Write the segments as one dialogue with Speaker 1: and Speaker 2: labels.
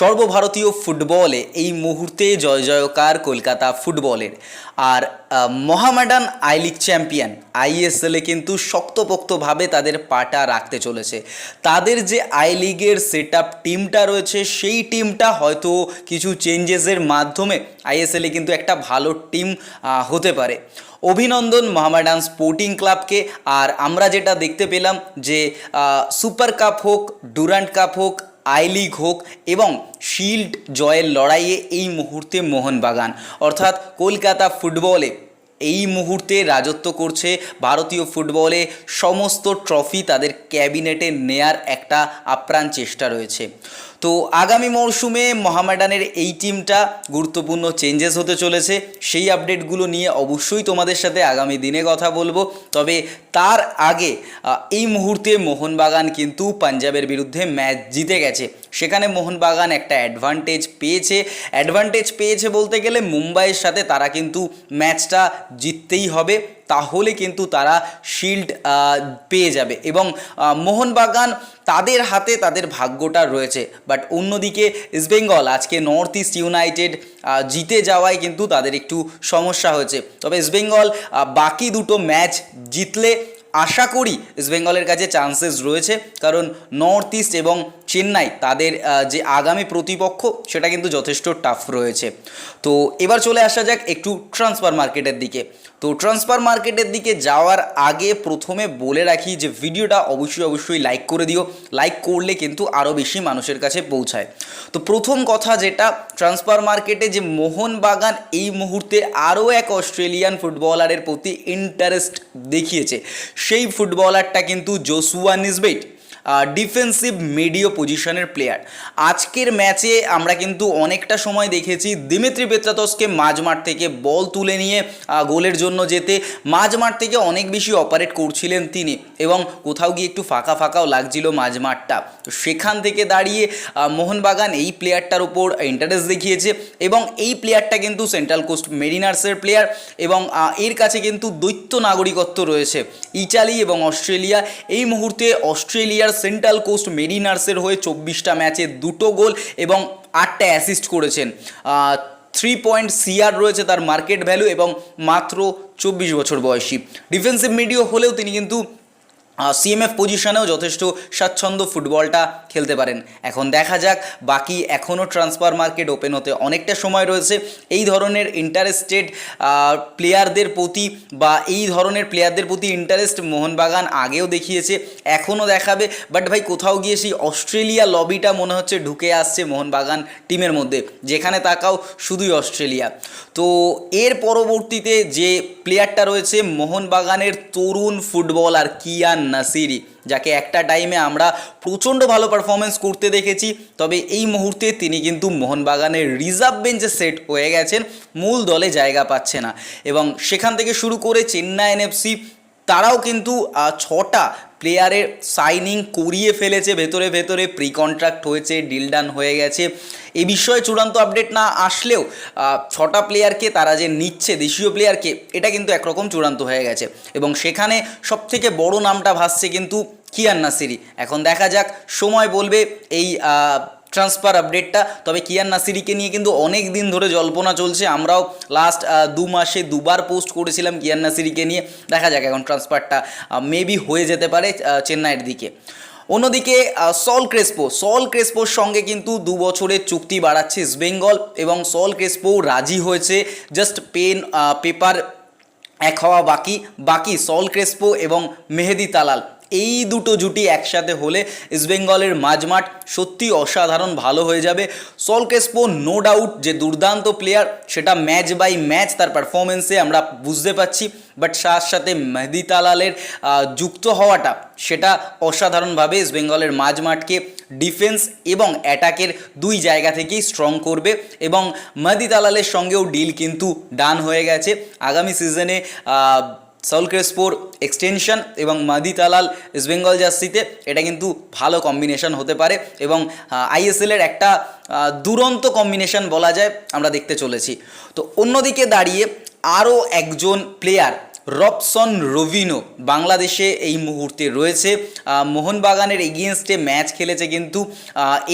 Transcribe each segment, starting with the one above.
Speaker 1: সর্বভারতীয় ফুটবলে এই মুহূর্তে জয় জয়কার কলকাতা ফুটবলের। আর মহামেডান আই লিগ চ্যাম্পিয়ন আইএসএলে কিন্তু শক্তপোক্তভাবে তাদের পাটা রাখতে চলেছে। তাদের যে আই লিগের সেট টিমটা রয়েছে, সেই টিমটা হয়তো কিছু চেঞ্জেসের মাধ্যমে আইএসএলে কিন্তু একটা ভালো টিম হতে পারে। অভিনন্দন মোহামেডান স্পোর্টিং ক্লাবকে। আর আমরা যেটা দেখতে পেলাম যে সুপার কাপ হোক, ডুরান্ট কাপ হোক আই লিগ হোক এবং শিল্ড জয়ের লড়াইয়ে এই মুহূর্তে মোহনবাগান। অর্থাৎ কলকাতা ফুটবলে এই মুহূর্তে রাজত্ব করছে ভারতীয় ফুটবলে। সমস্ত ট্রফি তাদের ক্যাবিনেটে নেয়ার একটা আপ্রাণ চেষ্টা রয়েছে। তো আগামী মরশুমে মোহামেডানের এই টিমটা গুরুত্বপূর্ণ চেঞ্জেস হতে চলেছে। সেই আপডেটগুলো নিয়ে অবশ্যই তোমাদের সাথে আগামী দিনে কথা বলব। তবে তার আগে এই মুহূর্তে মোহনবাগান কিন্তু পাঞ্জাবের বিরুদ্ধে ম্যাচ জিতে গেছে। সেখানে মোহনবাগান একটা অ্যাডভান্টেজ পেয়েছে। অ্যাডভান্টেজ পেয়েছে বলতে গেলে মুম্বাইয়ের সাথে তারা কিন্তু ম্যাচটা জিততেই হবে, তাহলে কিন্তু তারা শিল্ড পেয়ে যাবে। এবং মোহনবাগান তাদের হাতে তাদের ভাগ্যটা রয়েছে। বাট অন্যদিকে ইস্টবেঙ্গল আজকে নর্থ ইস্ট ইউনাইটেড জিতে যাওয়ায় কিন্তু তাদের একটু সমস্যা হয়েছে। তবে ইস্টবেঙ্গল বাকি দুটো ম্যাচ জিতলে আশা করি ইস্টবেঙ্গলের কাছে চান্সেস রয়েছে। কারণ নর্থ ইস্ট এবং চেন্নাই তাদের যে আগামী প্রতিপক্ষ, সেটা কিন্তু যথেষ্ট টাফ রয়েছে। তো এবার চলে আসা যাক একটু ট্রান্সফার মার্কেটের দিকে। তো ট্রান্সফার মার্কেটের দিকে যাওয়ার আগে প্রথমে বলে রাখি যে ভিডিওটা অবশ্যই অবশ্যই লাইক করে দিও। লাইক করলে কিন্তু আরও বেশি মানুষের কাছে পৌঁছায়। তো প্রথম কথা যেটা ট্রান্সফার মার্কেটে যে মোহনবাগান এই মুহূর্তে আরও এক অস্ট্রেলিয়ান ফুটবলারের প্রতি ইন্টারেস্ট দেখিয়েছে। সেই ফুটবলারটা কিন্তু জোসুয়া নিসবেট ডিফেন্সিভ মিডিও পজিশনের প্লেয়ার আজকের ম্যাচে আমরা কিন্তু অনেকটা সময় দেখেছি দিমিত্রি পেত্রাতসকে মাঝমাঠ থেকে বল তুলে নিয়ে গোলের জন্য যেতে মাঝমাঠ থেকে অনেক বেশি অপারেট করছিলেন তিনি এবং কোথাও গিয়ে একটু ফাঁকা ফাঁকাও লাগছিল মাঝমাঠটা তো সেখান থেকে দাঁড়িয়ে মোহনবাগান এই প্লেয়ারটার উপর ইন্টারেস্ট দেখিয়েছে এবং এই প্লেয়ারটা কিন্তু সেন্ট্রাল কোস্ট মেরিনার্সের প্লেয়ার এবং এর কাছে কিন্তু দৈত্য নাগরিকত্ব রয়েছে ইটালি এবং অস্ট্রেলিয়া। এই মুহূর্তে অস্ট্রেলিয়ার সেন্ট্রাল কোস্ট মেরিনার্সের হয়ে চব্বিশটা ম্যাচে দুটো গোল এবং আটটা অ্যাসিস্ট করেছেন। থ্রি পয়েন্ট সিআর রয়েছে তার মার্কেট ভ্যালু এবং মাত্র চব্বিশ বছর বয়সী। ডিফেন্সিভ মিডিও হলেও তিনি কিন্তু সিএমএফ পজিশনেও যথেষ্ট স্বাচ্ছন্দ্য ফুটবলটা খেলতে পারেন। এখন দেখা যাক, বাকি এখনও ট্রান্সফার মার্কেট ওপেন হতে অনেকটা সময় রয়েছে। এই ধরনের ইন্টারেস্টেড প্লেয়ারদের প্রতি বা এই ধরনের প্লেয়ারদের প্রতি ইন্টারেস্ট মোহনবাগান আগেও দেখিয়েছে এখনও দেখাবে। বাট ভাই, কোথাও গিয়ে সেই অস্ট্রেলিয়া লবিটা মনে হচ্ছে ঢুকে আসছে মোহনবাগান টিমের মধ্যে। যেখানে তাকাও শুধুই অস্ট্রেলিয়া। তো এর পরবর্তীতে যে প্লেয়ারটা রয়েছে, মোহনবাগানের তরুণ ফুটবলার কিয়ান নাসিরি, যাকে একটা টাইমে আমরা প্রচণ্ড ভালো পারফরমেন্স করতে দেখেছি। তবে এই মুহূর্তে তিনি কিন্তু মোহনবাগানের রিজার্ভ বেঞ্চে সেট হয়ে গেছেন, মূল দলে জায়গা পাচ্ছে না। এবং সেখান থেকে শুরু করে চেন্নাই এনএফসি তারাও কিন্তু ছটা প্লেয়ারের সাইনিং করিয়ে ফেলেছে, ভেতরে ভেতরে প্রি কন্ট্রাক্ট হয়েছে ডিল ডান হয়ে গেছে। এ বিষয়ে চূড়ান্ত আপডেট না আসলেও ছটা প্লেয়ারকে তারা যে নিচ্ছে, দেশীয় প্লেয়ারকে এটা কিন্তু একরকম চূড়ান্ত হয়ে গেছে। এবং সেখানে সবথেকে বড় নামটা ভাসছে কিন্তু কিয়ান সিরি এখন দেখা যাক, সময় বলবে এই ট্রান্সফার আপডেটটা। তবে কিয়ান নাসিরিকে নিয়ে কিন্তু অনেক দিন ধরে জল্পনা চলছে। আমরাও লাস্ট দু মাসে দুবার পোস্ট করেছিলাম কিয়ান নাসিরিকে নিয়ে। দেখা যাক এখন ট্রান্সফারটা মেবি হয়ে যেতে পারে চেন্নাইয়ের দিকে। অন্যদিকে সল ক্রেসপো। সল ক্রেসপোর সঙ্গে কিন্তু দু বছরের চুক্তি বাড়াচ্ছে ইস্টবেঙ্গল এবং সল ক্রেসপো রাজি হয়েছে। জাস্ট পেন পেপার এক হওয়া বাকি। বাকি সল ক্রেসপো এবং মেহেদি তালাল। এই দুটো জুটি একসাথে হলে ইস্টবেঙ্গলের মাঝমাঠ সত্যি অসাধারণ ভালো হয়ে যাবে। সল ক্রেসপো নো ডাউট যে দুর্দান্ত প্লেয়ার সেটা ম্যাচ বাই ম্যাচ তার পারফরমেন্সে আমরা বুঝতে পারছি। বাট তার সাথে মেহেদি তালালের যুক্ত হওয়াটা, সেটা অসাধারণভাবে ইস্টবেঙ্গলের মাঝমাঠকে ডিফেন্স এবং অ্যাটাকের দুই জায়গা থেকেই স্ট্রং করবে এবং মেহেদি তালালের সঙ্গেও ডিল কিন্তু ডান হয়ে গেছে। আগামী সিজনে সল ক্রেসপোর এক্সটেনশন এবং মাদি তালাল ইস্টবেঙ্গল জার্সিতে এটা কিন্তু ভালো কম্বিনেশন হতে পারে এবং আইএসএলের একটা দুরন্ত কম্বিনেশন বলা যায়, আমরা দেখতে চলেছি। তো অন্যদিকে দাঁড়িয়ে আরও একজন প্লেয়ার, রবসন রবিনো বাংলাদেশে এই মুহূর্তে রয়েছে। মোহনবাগানের এগেনস্টে ম্যাচ খেলেছে কিন্তু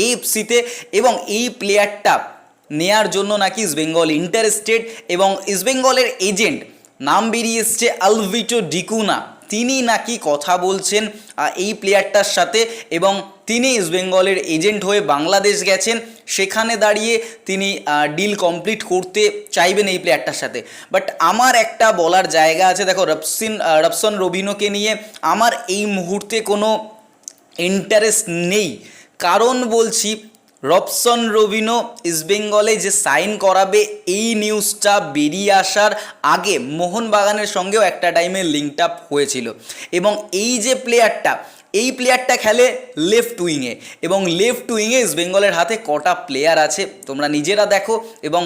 Speaker 1: এএফসিতে এবং এই প্লেয়ারটা নেয়ার জন্য নাকি ইস্টবেঙ্গল ইন্টারেস্টেড এবং ইস্টবেঙ্গলের এজেন্ট নাম বেরিয়ে এসছে আলভিটো ডিকুনা তিনি নাকি কথা বলছেন এই প্লেয়ারটার সাথে এবং তিনি ইস্টবেঙ্গলের এজেন্ট হয়ে বাংলাদেশ গেছেন। সেখানে দাঁড়িয়ে তিনি ডিল কমপ্লিট করতে চাইবেন এই প্লেয়ারটার সাথে। বাট আমার একটা বলার জায়গা আছে দেখো রবসিন আহ, রবসন রবিনোকে নিয়ে আমার এই মুহূর্তে কোনো ইন্টারেস্ট নেই। কারণ বলছি রবসন রবিনো ইস্টবেঙ্গলে যে সাইন করাবে, এই নিউজটা বেরিয়ে আসার আগে মোহনবাগানের সঙ্গেও একটা টাইমে লিঙ্কড আপ হয়েছিল। এবং এই যে প্লেয়ারটা এই প্লেয়ারটা খেলে লেফট উইংয়ে এবং লেফট উইংয়ে ইস্টবেঙ্গলের হাতে কটা প্লেয়ার আছে, তোমরা নিজেরা দেখো। এবং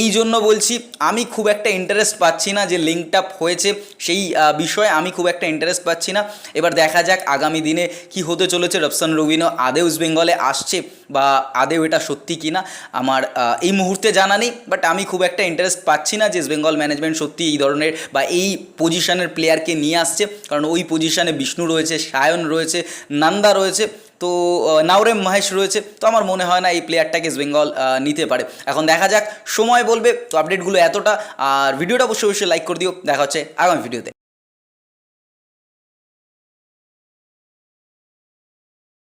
Speaker 1: এই জন্য বলছি, আমি খুব একটা ইন্টারেস্ট পাচ্ছি না যে লিঙ্কড আপ হয়েছে, সেই বিষয়ে আমি খুব একটা ইন্টারেস্ট পাচ্ছি না। এবার দেখা যাক আগামী দিনে কি হতে চলেছে। রবসান রবিনো আদেও ইস্টবেঙ্গলে আসছে বা আদেও এটা সত্যি কি না আমার এই মুহূর্তে জানা নেই। বাট আমি খুব একটা ইন্টারেস্ট পাচ্ছি না যে ইস্টবেঙ্গল ম্যানেজমেন্ট সত্যি এই ধরনের বা এই পজিশনের প্লেয়ারকে নিয়ে আসছে। কারণ ওই পজিশনে বিষ্ণু রয়েছে সায়ন রয়েছে, নান্দা রয়েছে, তো নাওরেম মহেশ রয়েছে, তো আমার মনে হয় না এই প্লেয়ারটাকে ইস্ট বেঙ্গল নিতে পারে। এখন দেখা যাক, সময় বলবে, তো আপডেটগুলো এতটা, আর ভিডিওটা অবশ্যই অবশ্যই লাইক করে দিও। দেখা হচ্ছে আগামী ভিডিওতে